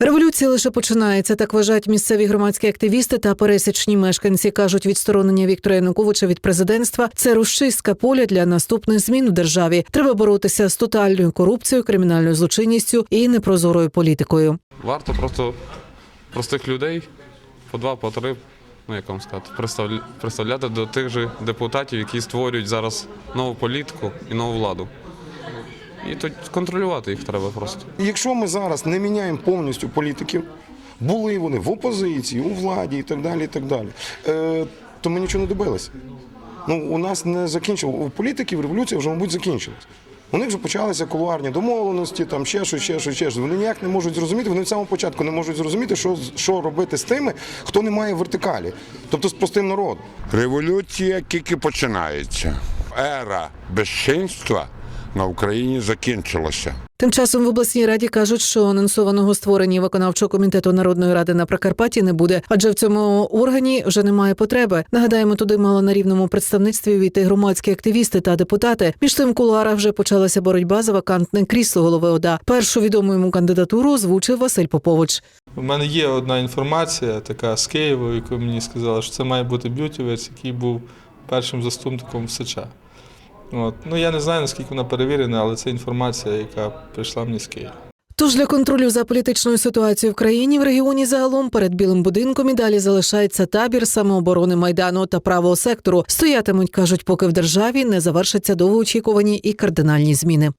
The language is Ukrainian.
Революція лише починається. Так вважають місцеві громадські активісти та пересічні мешканці. кажуть, відсторонення Віктора Януковича від президентства це розчистка поля для наступних змін у державі. Треба боротися з тотальною корупцією, кримінальною злочинністю і непрозорою політикою. Варто просто простих людей по два, по три, ну як вам сказати, представляти до тих же депутатів, які створюють зараз нову політику і нову владу. І тут контролювати їх треба просто. Якщо ми зараз не міняємо повністю політиків, були вони в опозиції, у владі і так далі, і так далі, е, то ми нічого не добилися. Ну, у нас не закінчило. У політиків революція вже, мабуть, закінчилась. У них вже почалися кулуарні домовленості, там ще щось, ще щось, ще щось. Вони ніяк не можуть зрозуміти, вони в самому початку не можуть зрозуміти, що, що робити з тими, хто не має вертикалі, тобто з простим народом. Революція тільки починається. Ера безчинства на Україні закінчилася. Тим часом в обласній раді кажуть, що анонсованого створення виконавчого комітету Народної ради на Прикарпатті не буде, адже в цьому органі вже немає потреби. Нагадаємо, туди мало на рівному представництві війти громадські активісти та депутати. Між тим кулуарах вже почалася боротьба за вакантне крісло голови ОДА. Першу відому йому кандидатуру озвучив Василь Попович. У мене є одна інформація, така з Києва, яку мені сказали, що це має бути б'ютівець, який був першим заступником в СЧ. От. Ну я не знаю, наскільки вона перевірена, але це інформація, яка прийшла мені з Києва. Тож для контролю за політичною ситуацією в країні в регіоні загалом перед білим будинком і далі залишається табір самооборони майдану та правого сектору. Стоятимуть, кажуть, поки в державі не завершаться довгоочікувані і кардинальні зміни.